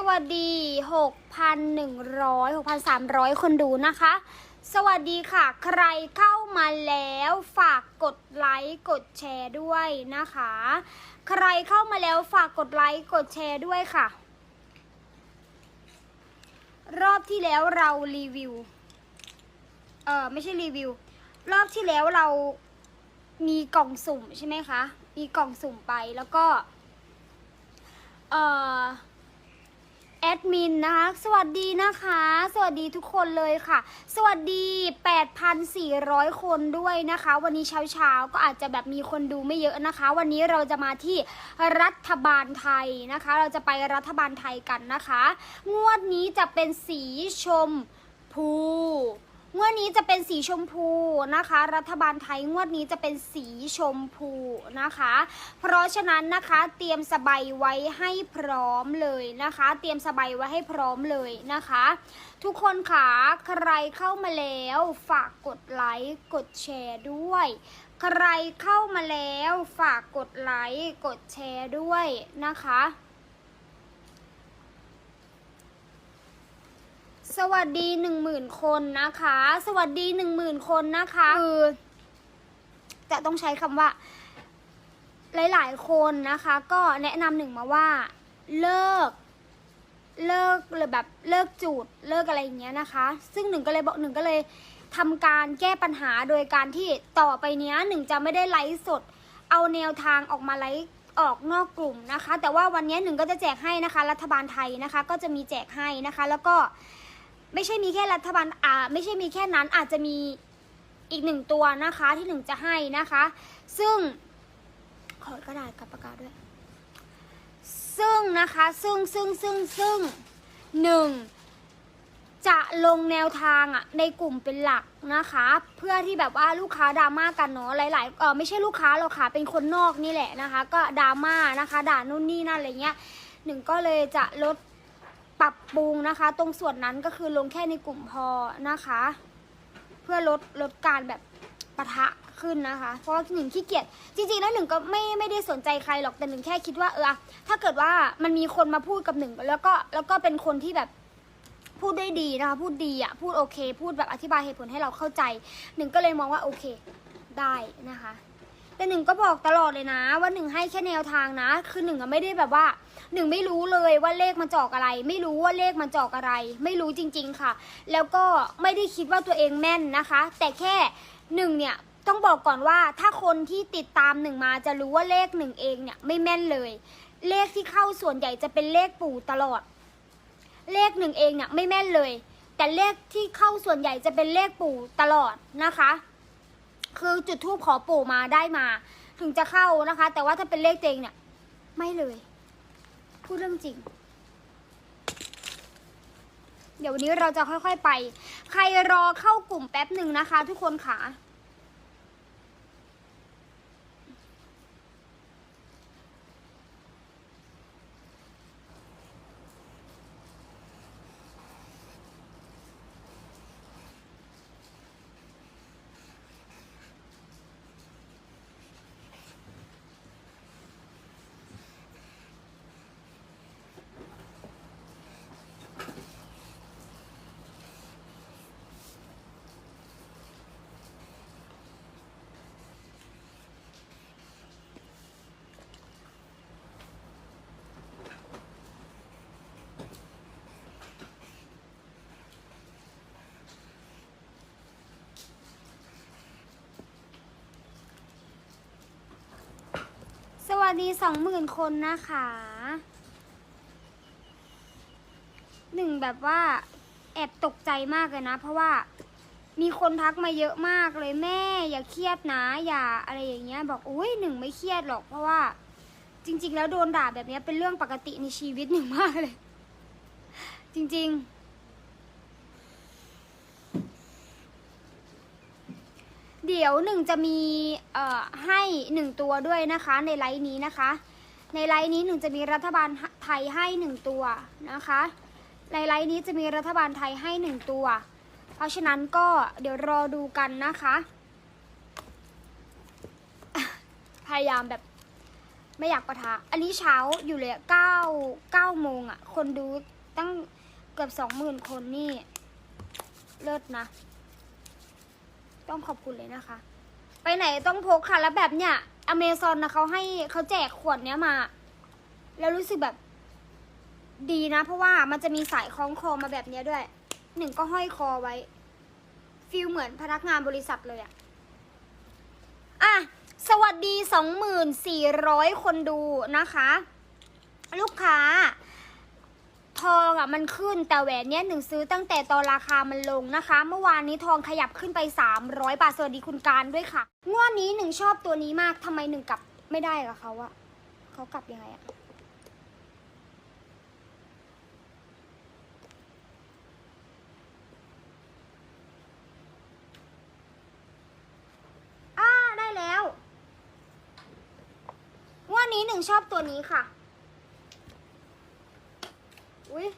สวัสดี 6,100 6,300 คนดูนะคะ สวัสดีค่ะ ใครเข้ามาแล้วฝากกดไลค์กดแชร์ด้วยนะคะ ใครเข้ามาแล้วฝากกดไลค์กดแชร์ด้วยค่ะ รอบที่แล้วเรารีวิว เออไม่ใช่รีวิว รอบที่แล้วเรามีกล่องสุ่มใช่ไหมคะ มีกล่องสุ่มไปแล้วก็ เอ่อ แอดมินนะคะ สวัสดีนะคะ สวัสดีทุกคนเลยค่ะ สวัสดี 8,400 คนด้วยนะคะ วันนี้เช้าๆ ก็อาจจะแบบมีคนดูไม่เยอะนะคะ วันนี้เราจะมาที่รัฐบาลไทยนะคะ เราจะไปรัฐบาลไทยกันนะคะ งวดนี้จะเป็นสีชมพู งวดนี้จะเป็นสีชมพูนะคะ รัฐบาลไทยงวดนี้จะเป็นสีชมพูนะคะ เพราะฉะนั้นนะคะเตรียมสบายไว้ให้พร้อมเลยนะคะ เตรียมสบายไว้ให้พร้อมเลยนะคะ ทุกคนค่ะใครเข้ามาแล้วฝากกดไลค์กดแชร์ด้วย ใครเข้ามาแล้วฝากกดไลค์กดแชร์ด้วยนะคะ สวัสดีหนึ่งหมื่นคนนะคะ สวัสดีหนึ่งหมื่นคนนะคะคือจะต้องใช้คำว่า หลาย ๆ คนนะคะ ก็แนะนำหนึ่งมาว่า เลิก เลิกหรือแบบเลิกจูดเลิกอะไรอย่างเงี้ยนะคะ ซึ่งหนึ่งก็เลยบอกหนึ่งก็เลยทำการแก้ปัญหาโดยการที่ต่อไปเนี้ยหนึ่งจะไม่ได้ไลฟ์สด เอาแนวทางออกมาไลฟ์ออกนอกกลุ่มนะคะ แต่ว่าวันนี้หนึ่งก็จะแจกให้นะคะ รัฐบาลไทยนะคะ ก็จะมีแจกให้นะคะ แล้วก็ ไม่ใช่มีแค่รัฐบาลอ่าไม่ใช่มีแค่นั้นอาจจะมีอีกหนึ่งตัวนะคะที่หนึ่งจะให้นะคะ ซึ่งขอกระดาษกับปากกาด้วย ซึ่งนะคะซึ่งซึ่งซึ่งซึ่งหนึ่งจะลงแนวทางอะในกลุ่มเป็นหลักนะคะ เพื่อที่แบบว่าลูกค้าดราม่ากันเนาะหลายๆเออไม่ใช่ลูกค้าหรอกค่ะเป็นคนนอกนี่แหละนะคะ ก็ดราม่านะคะด่านู่นนี่นั่นอะไรเงี้ยหนึ่งก็เลยจะลด ปรับปรุงนะคะ ตรงส่วนนั้นก็คือลงแค่ในกลุ่มพอนะคะ เพื่อลดลดการแบบปะทะขึ้นนะคะ เพราะว่าหนึ่งขี้เกียจจริงๆแล้วหนึ่งก็ไม่ไม่ได้สนใจใครหรอกแต่หนึ่งแค่คิดว่าเออถ้าเกิดว่ามันมีคนมาพูดกับหนึ่งแล้วก็แล้วก็เป็นคนที่แบบพูดได้ดีนะคะ พูดดีอะพูดโอเค พูดแบบอธิบายเหตุผลให้เราเข้าใจ หนึ่งก็เลยมองว่าโอเคได้นะคะ แต่หนึ่งก็บอกตลอดเลยนะ ว่าหนึ่งให้แค่แนวทางนะ คือหนึ่งอะไม่ได้แบบว่าหนึ่งไม่รู้เลยว่าเลขมันจอกอะไร ไม่รู้ว่าเลขมันจอกอะไร ไม่รู้จริง ๆค่ะ แล้วก็ไม่ได้คิดว่าตัวเองแม่นนะคะ แต่แค่หนึ่งเนี่ยต้องบอกก่อนว่าถ้าคนที่ติดตามหนึ่งมาจะรู้ว่าเลขหนึ่งเองเนี่ยไม่แม่นเลย เลขที่เข้าส่วนใหญ่จะเป็นเลขปู่ตลอด เลขหนึ่งเองเนี่ยไม่แม่นเลย แต่เลขที่เข้าส่วนใหญ่จะเป็นเลขปู่ตลอดนะคะ คือจุดทูบขอปู่มาได้มา ถึงจะเข้านะคะ แต่ว่าถ้าเป็นเลขเองเนี่ย ไม่เลย พูดเรื่องจริง เดี๋ยววันนี้เราจะค่อยๆไป ใครรอเข้ากลุ่มแป๊บหนึ่งนะคะ ทุกคนค่ะ วัสดีสองหมื่นคนนะคะหนึ่งแบบว่าแอบตกใจมากเลยนะ เพราะว่ามีคนทักมาเยอะมากเลยแม่ อย่าเครียดนะ อย่าอะไรอย่างเงี้ย บอกโอ้ยหนึ่งไม่เครียดหรอก เพราะว่า จริง ๆ แล้วโดนด่าแบบนี้เป็นเรื่องปกติในชีวิตหนึ่งมากเลย จริง ๆ เดี๋ยวหนึ่งจะมีเอ่อให้หนึ่งตัวด้วยนะคะ ในไลน์นี้นะคะ ในไลน์นี้หนึ่งจะมีรัฐบาลไทยให้หนึ่งตัวนะคะ ในไลน์นี้จะมีรัฐบาลไทยให้หนึ่งตัว เพราะฉะนั้นก็เดี๋ยวรอดูกันนะคะ พยายามแบบไม่อยากประทะ อันนี้เช้าอยู่เลยเก้าเก้าโมงอะ คนดูตั้งเกือบสองหมื่นคนนี่ เลิศนะ ต้องขอบคุณเลยนะคะ ไปไหนต้องพกค่ะ แล้วแบบเนี้ยอเมซอนนะเขาให้เขาแจกขวดเนี้ยมา แล้วรู้สึกแบบ ดีนะ เพราะว่ามันจะมีสายคล้องคอมาแบบเนี้ยด้วย หนึ่งก็ห้อยคอไว้ฟีลเหมือนพนักงานบริษัทเลยอะอะ สวัสดี 2,400คนดูนะคะ ลูกค้า ทองอะมันขึ้นแต่แหวนเนี้ยหนึ่งซื้อตั้งแต่ตอนราคามันลงนะคะ เมื่อวานนี้ทองขยับขึ้นไป 300 บาทสวัสดีคุณการด้วยค่ะ งวดนี้หนึ่งชอบตัวนี้มากทำไมหนึ่งกลับไม่ได้กับเขาอะเขากลับยังไงอะอ่าได้แล้ว งวดนี้หนึ่งชอบตัวนี้ค่ะ อุ้ย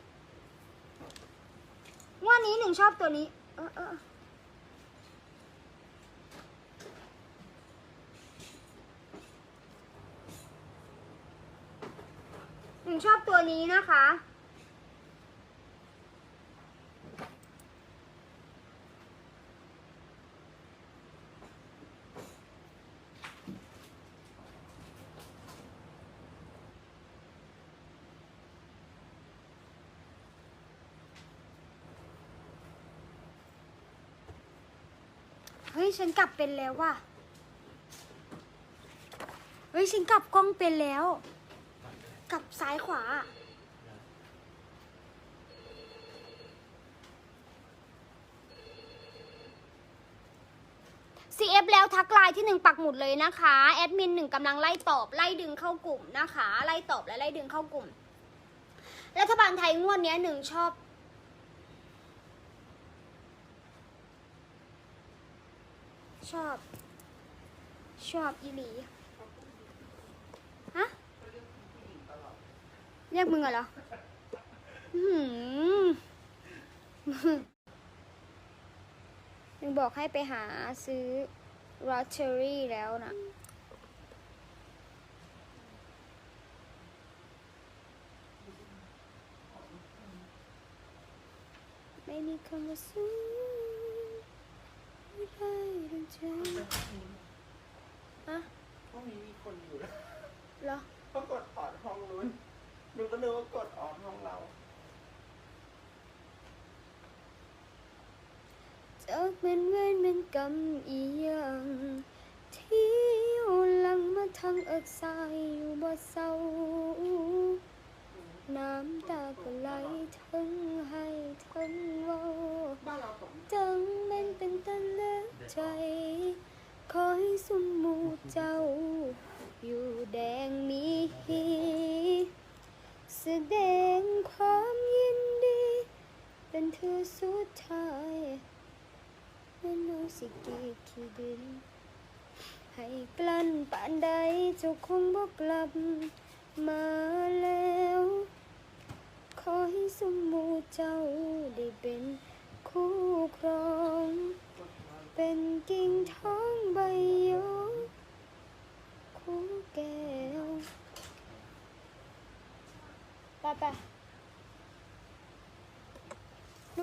งวดนี้หนึ่งชอบตัวนี้ เออเออหนึ่งชอบตัวนี้นะคะ ฉันกลับเป็นแล้วว่ะ เฮ้ยฉันกลับกล้องเป็นแล้ว กลับซ้ายขวา CF แล้วทักไลน์ที่หนึ่งปักหมุดเลยนะคะ แอดมินหนึ่งกำลังไล่ตอบไล่ดึงเข้ากลุ่มนะคะ ไล่ตอบและไล่ดึงเข้ากลุ่ม รัฐบาลไทยงวดนี้หนึ่งชอบ ชอบ ชอบอีหลีฮะเรียกมึงเหรอหือยังบอกให้ไปหาซื้อรอตเตอรี่แล้วนะไม่มีคำว่าสู้อ ไม่ได้ดังใจฮะห้องนี้มีคนอยู่แล้วเหรอก็กดออดห้องนู้นหนูก็นึกว่ากดออดห้องเราจะเป็นเวรเป็นกรรมอีหยังที่อยู่หลังมาทางเอิกสายอยู่บ่เศร้า น้ำตาก็ไหลทั้ง ใจ ขอให้สมมูเจ้า อยู่แดงมีฮีแสดงความยินดี เป็นเธอสุดท้ายแม่น้องสิกรีดขี้ดิน ให้กลั้นปานใดเจ้าคงบอกกลับมาแล้ว ขอให้สมมูเจ้าได้เป็นคู่ครอง เป็นกิ่งท้องใ